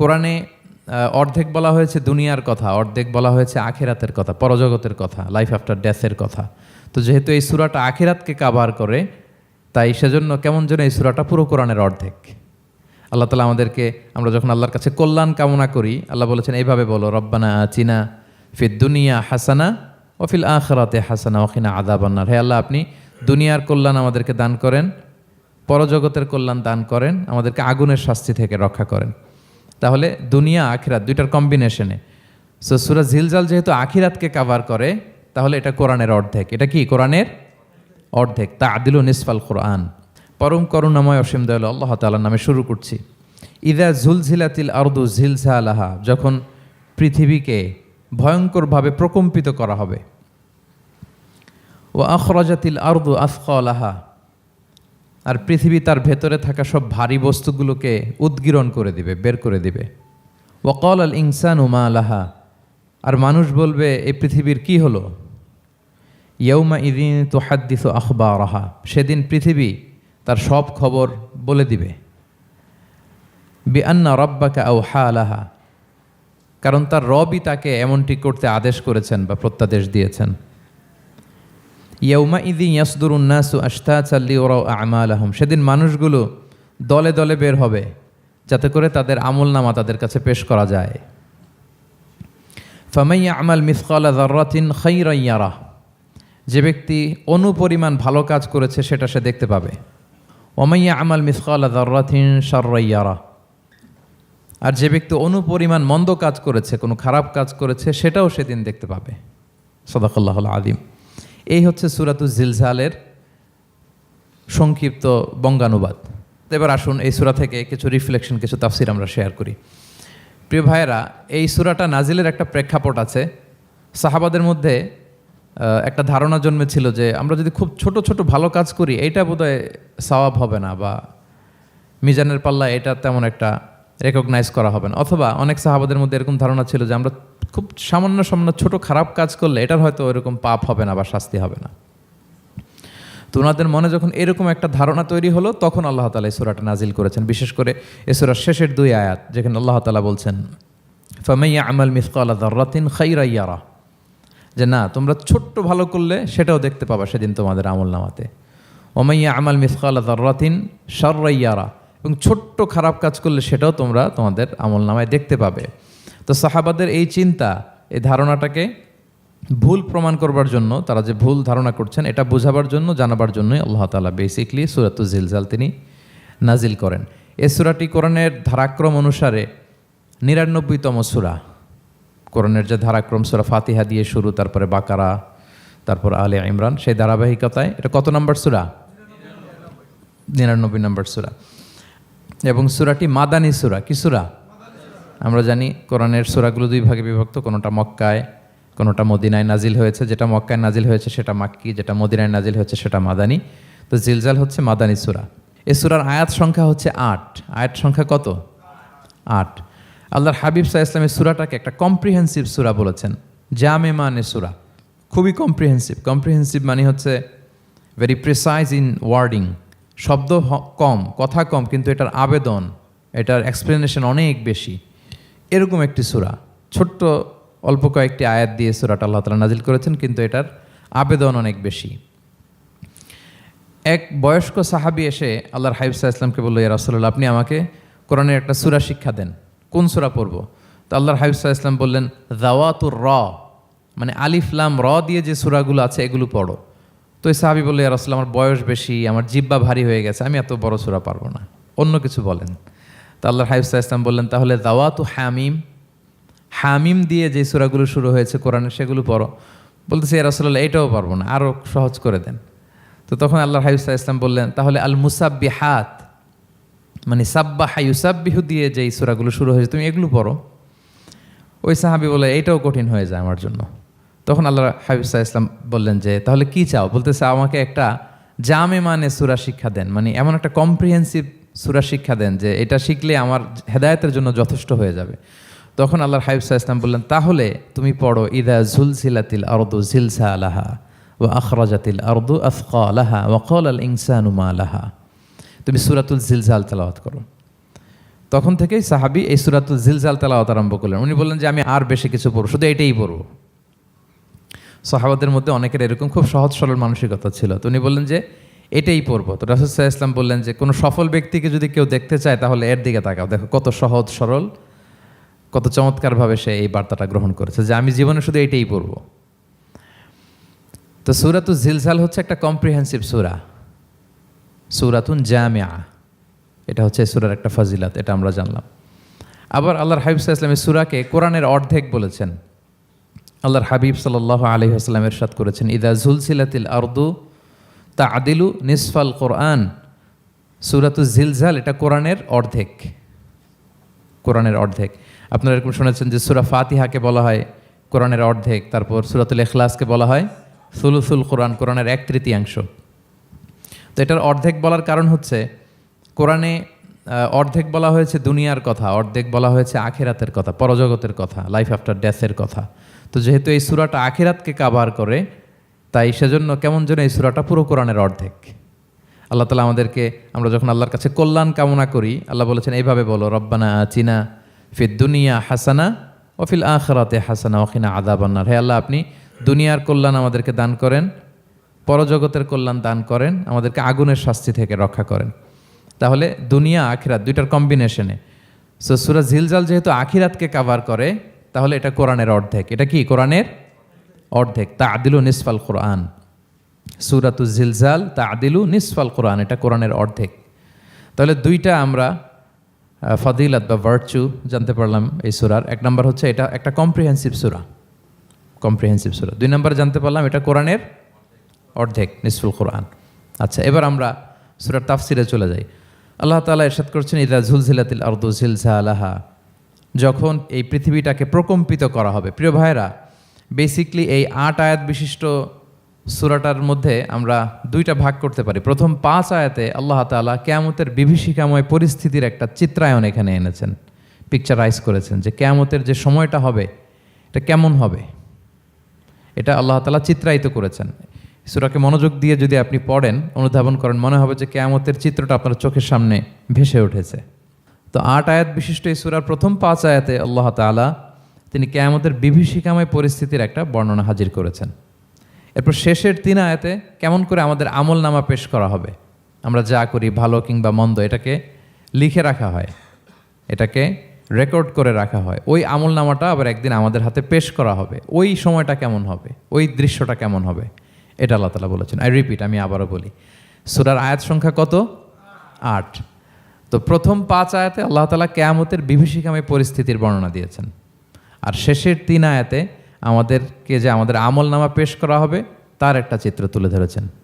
কোরআনে অর্ধেক বলা হয়েছে দুনিয়ার কথা, অর্ধেক বলা হয়েছে আখেরাতের কথা, পরজগতের কথা লাইফ আফটার ডেথের কথা। তো যেহেতু এই সুরাটা আখেরাতকে কাভার করে, তাই সেজন্য কেমন যেন এই সুরাটা পুরো কোরআনের অর্ধেক। আল্লাহ তালা আমাদেরকে, আমরা যখন আল্লাহর কাছে কল্যাণ কামনা করি, আল্লাহ বলেছেন, এইভাবে বলো, রব্বানা চিনা ফিদ দুনিয়া হাসানা ওফিল আখরাতে হাসানা ওখিনা আদাবান্নার হে আল্লাহ, আপনি দুনিয়ার কল্যাণ আমাদেরকে দান করেন, পরজগতের কল্যাণ দান করেন, আমাদেরকে আগুনের শাস্তি থেকে রক্ষা করেন। তাহলে দুনিয়া, আখিরাত দুইটার কম্বিনেশনে সো সুরা ঝিলজাল যেহেতু আখিরাতকে কাভার করে, তাহলে এটা কোরআনের অর্ধেক। এটা কি? কোরআনের অর্ধেক। তা আদিল নিসফাল কোরআন। পরম করুণাময় অসীম দয়াল আল্লাহ তালার নামে শুরু করছি। ইদা ঝুলঝিলাতিল আরদু ঝিলঝা আলাহা যখন পৃথিবীকে ভয়ঙ্করভাবে প্রকম্পিত করা হবে। ও আখরাজাতিল আরদু আলাহা আর পৃথিবী তার ভেতরে থাকা সব ভারী বস্তুগুলোকে উদ্গীরণ করে দিবে, বের করে দিবে। ওকল আল ইনসান উমা আলাহা আর মানুষ বলবে এই পৃথিবীর কি হলো? ইয়ৌমা ইদিন তো হাদ্দিস আখবা রাহা সেদিন পৃথিবী তার সব খবর বলে দিবে। বি আন্না রব্বাকা আউ হা আলাহা কারণ তার রবই তাকে এমনটি করতে আদেশ করেছেন বা প্রত্যাদেশ দিয়েছেন। ইয়ৌমা ইদিন ইয়াসদুরুন্নাসু আস্তা চাল্লি ওরাও আমাল সেদিন মানুষগুলো দলে দলে বের হবে যাতে করে তাদের আমল নামা তাদের কাছে পেশ করা যায়। ফামাইয়া আমাল মিসকালা জার্রাতিন খৈরাইয়ারা যে ব্যক্তি অনুপরিমাণ ভালো কাজ করেছে সেটা সে দেখতে পাবে। ওমাইয়া আমাল মিসকালা জার্রাতিন সার্রাইয়ারা আর যে ব্যক্তি অনুপরিমাণ মন্দ কাজ করেছে, কোনো খারাপ কাজ করেছে, সেটাও সেদিন দেখতে পাবে। সদাকল্লাহ আদিম এই হচ্ছে সুরাতু জিলঝালের সংক্ষিপ্ত বঙ্গানুবাদ। এবার আসুন এই সুরা থেকে কিছু রিফ্লেকশন কিছু তাফসির আমরা শেয়ার করি। প্রিয় ভাইয়েরা, এই সুরাটা নাজিলের একটা প্রেক্ষাপট আছে। সাহাবাদের মধ্যে একটা ধারণা জন্মেছিল যে আমরা যদি খুব ছোট ছোট ভালো কাজ করি, এইটা বোধহয় সওয়াব হবে না বা মিজানের পাল্লা এটা তেমন একটা রেকগনাইজ করা হবে না। অথবা অনেক সাহাবাদের মধ্যে এরকম ধারণা ছিল যে আমরা খুব সামান্য সামান্য ছোট খারাপ কাজ করলে এটার হয়তো এরকম পাপ হবে না বা শাস্তি হবে না। তো ওনাদের মনে যখন এরকম একটা ধারণা তৈরি হলো, তখন আল্লাহ তালা সুরাটা নাজিল করেছেন। বিশেষ করে এ সুরার শেষের দুই আয়াত, যেখানে আল্লাহ তালা বলছেন ফামাইয়া আমাল মিসকাল দর্রাতিন খাইরাইয়ারা যে না, তোমরা ছোট্ট ভালো করলে সেটাও দেখতে পাবা সেদিন তোমাদের আমল নামাতে ওমাইয়া আমাল মিসকাল দর্রাতিন সার্রাইয়ারা এবং ছোট্ট খারাপ কাজ করলে সেটাও তোমরা তোমাদের আমল নামায় দেখতে পাবে। তো সাহাবাদের এই চিন্তা, এই ধারণাটাকে ভুল প্রমাণ করবার জন্য, তারা যে ভুল ধারণা করছেন, এটা বোঝাবার জন্য, জানাবার জন্যই আল্লাহ তালা বেসিকলি সুরাতু জিলজাল তিনি নাজিল করেন। এ সুরাটি কোরআনের ধারাক্রম অনুসারে নিরানব্বইতম সুরা। কোরআনের যে ধারাক্রম, সুরা ফাতিহা দিয়ে শুরু, তারপরে বাকারা, তারপর আলে ইমরান, সেই ধারাবাহিকতায় এটা কত নম্বর সুরা? নিরানব্বই নম্বর সুরা। এবং সুরাটি মাদানী সুরা, কি সুরা? আমরা জানি কোরআনের সুরাগুলো দুই ভাগে বিভক্ত, কোনোটা মক্কায়, কোনোটা মদিনায় নাজিল হয়েছে। যেটা মক্কায় নাজিল হয়েছে সেটা মাক্কি, যেটা মদিনায় নাজিল হয়েছে সেটা মাদানী। তো জিলজাল হচ্ছে মাদানী সুরা। এ সুরার আয়াত সংখ্যা হচ্ছে আট। আয়াত সংখ্যা কত? আট। আল্লাহর হাবিব সাহা ইসলামের সুরাটাকে একটা কম্প্রিহেন্সিভ সুরা বলেছেন। জামে মানে সুরা। খুবই কম্প্রিহেন্সিভ কম্প্রিহেন্সিভ মানে হচ্ছে ভেরি প্রিসাইজ ইন ওয়ার্ডিং শব্দ কম, কথা কম, কিন্তু এটার আবেদন, এটার এক্সপ্লেনেশন অনেক বেশি। এরকম একটি সুরা। ছোট্ট, অল্প কয়েকটি আয়াত দিয়ে সুরাটা আল্লাহ তালা নাজিল করেছেন, কিন্তু এটার আবেদন অনেক বেশি। এক বয়স্ক সাহাবি এসে আল্লাহর হাইব সাহা ইসলামকে বলল, ইয়া রাসুল্লাহ আপনি আমাকে কোরআনের একটা সুরা শিক্ষা দেন। কোন সুরা পড়ব? তো আল্লাহর হাইব সাহা ইসলাম বললেন, দাওয়াতুর র মানে আলিফলাম র দিয়ে যে সুরাগুলো আছে, এগুলো পড়ো। তো ওই সাহাবি বলল রাসুল্লাহ আমার বয়স বেশি, আমার জিব্বা ভারী হয়ে গেছে, আমি এত বড় সুরা পারব না। অন্য কিছু বলেন। তো আল্লাহর হাইব সাহা ইসলাম বললেন, তাহলে দাওয়া দাওয়াতু হামিম হামিম দিয়ে যে সুরাগুলো শুরু হয়েছে কোরআনে সেগুলো পড়ো। বলতেছে রাসুল্লাহ এটাও পারব না আরও সহজ করে দেন। তো তখন আল্লাহ হাইসা ইসলাম বললেন, তাহলে আল মুসাব্বি হাত মানে সাব্বা হাইসাব্বিহু দিয়ে যেই সুরাগুলো শুরু হয়েছে, তুমি এগুলো পড়ো। ওই সাহাবি বলে এইটাও কঠিন হয়ে যায় আমার জন্য। তখন আল্লাহ হাবিবসা ইসলাম বললেন যে, তাহলে কি চাও? বলতেছে, আমাকে একটা জামে মানে সুরা শিক্ষা দেন। মানে এমন একটা কম্প্রিহেন্সিভ সুরা শিক্ষা দেন যে, এটা শিখলে আমার হেদায়তের জন্য যথেষ্ট হয়ে যাবে। তখন আল্লাহর হাবিবসা ইসলাম বললেন, তাহলে তুমি পড়ো, ইদা ঝুলসিলাতিল আরদু ঝিলসা আলাহা ও আখরাজাতিল আরদু আফকা আলাহা ওয়াকল আল ইনসানু মা আলাহা তুমি সুরাতুল জিলজাল তেলাওয়াত করো। তখন থেকেই সাহাবি এই সুরাতুল জিলজাল তেলাওয়াত আরম্ভ করলেন। উনি বললেন যে, আমি আর বেশি কিছু পড়ব, শুধু এটাই পড়ব। সাহাবাদের মধ্যে অনেকের এরকম খুব সহজ সরল মানসিকতা ছিল। তো উনি বললেন যে, এটাই পড়ব তো রাসুল সাহা ইসলাম বললেন যে, কোনো সফল ব্যক্তিকে যদি কেউ দেখতে চায়, তাহলে এর দিকে তাকাও। দেখো কত সহজ, সরল, কত চমৎকারভাবে সে এই বার্তাটা গ্রহণ করেছে যে, আমি জীবনে শুধু এটাই পড়ব। তো সুরাতু জিলজাল হচ্ছে একটা কম্প্রিহেন্সিভ সুরা। সুরাতুন জামিয়া এটা হচ্ছে সুরার একটা ফাজিলাত, এটা আমরা জানলাম। আবার আল্লাহর হাবিব সাল্লাহ ইসলামের সুরাকে কোরআনের অর্ধেক বলেছেন। আল্লাহর হাবিব সাল্লাহ আলহি আসসালাম এরশাদ করেছেন, ইদা জুলসিলাতিল আরদু তা আদিলু নিসফাল কোরআন। সুরাতু জিলজাল, এটা কোরআনের অর্ধেক। কোরআনের অর্ধেক। আপনারা এরকম শুনেছেন যে সুরা ফাতিহাকে বলা হয় কোরআনের অর্ধেক, তারপর সুরাতুল এখলাসকে বলা হয় সুলুসুল কোরআন, কোরআনের এক তৃতীয়াংশ। তো এটার অর্ধেক বলার কারণ হচ্ছে, কোরআনে অর্ধেক বলা হয়েছে দুনিয়ার কথা, অর্ধেক বলা হয়েছে আখেরাতের কথা, পরজগতের কথা লাইফ আফটার ডেথের কথা। তো যেহেতু এই সুরাটা আখেরাতকে কাভার করে, তাই সেজন্য কেমন যেন এই সুরাটা পুরো কোরআনের অর্ধেক। আল্লাহ তালা আমাদেরকে, আমরা যখন আল্লাহর কাছে কল্যাণ কামনা করি, আল্লাহ বলেছেন, এইভাবে বলো, রব্বানা চিনা ফির দুনিয়া হাসানা ওফিল আখরাতে হাসানা ওখিনা আদাবান্নার হে আল্লাহ, আপনি দুনিয়ার কল্যাণ আমাদেরকে দান করেন, পরজগতের কল্যাণ দান করেন, আমাদেরকে আগুনের শাস্তি থেকে রক্ষা করেন। তাহলে দুনিয়া, আখিরাত দুইটার কম্বিনেশনে সো সুরা ঝিলজাল যেহেতু আখিরাতকে কাভার করে তাহলে এটা কোরআনের অর্ধেক। এটা কি? কোরআনের অর্ধেক। তা আদিলু নিসফাল কোরআন। সুরাতু জিলজাল তা আদিলু নিসফাল কোরআন। এটা কোরআনের অর্ধেক। তাহলে দুইটা আমরা ফদিলাত বা ভার্চু জানতে পারলাম এই সুরার। এক নম্বর হচ্ছে এটা একটা কম্প্রিহেন্সিভ সুরা। কম্প্রিহেন্সিভ সুরা। দুই নম্বর জানতে পারলাম এটা কোরআনের অর্ধেক, নিসফুল কোরআন। আচ্ছা এবার আমরা সুরার তাফসিরে চলে যাই। আল্লাহ তাআলা এরশাদ করছেন, ইদা ঝুলঝিলাতিল আরদু ঝিলঝা আলাহা যখন এই পৃথিবীটাকে প্রকম্পিত করা হবে। প্রিয় ভাইরা বেসিকলি এই আট আয়াত বিশিষ্ট সুরাটার মধ্যে আমরা দুইটা ভাগ করতে পারি। প্রথম পাঁচ আয়াতে আল্লাহ তালা কেয়ামতের বিভীষিকাময় পরিস্থিতির একটা চিত্রায়ন এখানে এনেছেন। পিকচারাইজ করেছেন যে কেয়ামতের যে সময়টা হবে, এটা কেমন হবে? এটা আল্লাহ তালা চিত্রায়িত করেছেন। সুরাকে মনোযোগ দিয়ে যদি আপনি পড়েন, অনুধাবন করেন, মনে হবে যে কেয়ামতের চিত্রটা আপনার চোখের সামনে ভেসে উঠেছে। তো আট আয়াত বিশিষ্ট এই সুরার প্রথম পাঁচ আয়াতে আল্লাহ তাআলা তিনি কেয়ামতের বিভীষিকাময় পরিস্থিতির একটা বর্ণনা হাজির করেছেন। এরপর শেষের তিন আয়াতে কেমন করে আমাদের আমল নামা পেশ করা হবে? আমরা যা করি ভালো কিংবা মন্দ, এটাকে লিখে রাখা হয়। এটাকে রেকর্ড করে রাখা হয়। ওই আমল নামাটা আবার একদিন আমাদের হাতে পেশ করা হবে। ওই সময়টা কেমন হবে? ওই দৃশ্যটা কেমন হবে? এটা আল্লাহ তালা বলেছেন। আই রিপিট আমি আবারও বলি। সুরার আয়াত সংখ্যা কত? আট। তো প্রথম পাঁচ আয়াতে আল্লাহ তালা কেয়ামতের বিভীষিকাময় পরিস্থিতির বর্ণনা দিয়েছেন। আর শেষের তিন আয়াতে আমাদেরকে যে আমাদের আমল নামা পেশ করা হবে, তার একটা চিত্র তুলে ধরেছেন।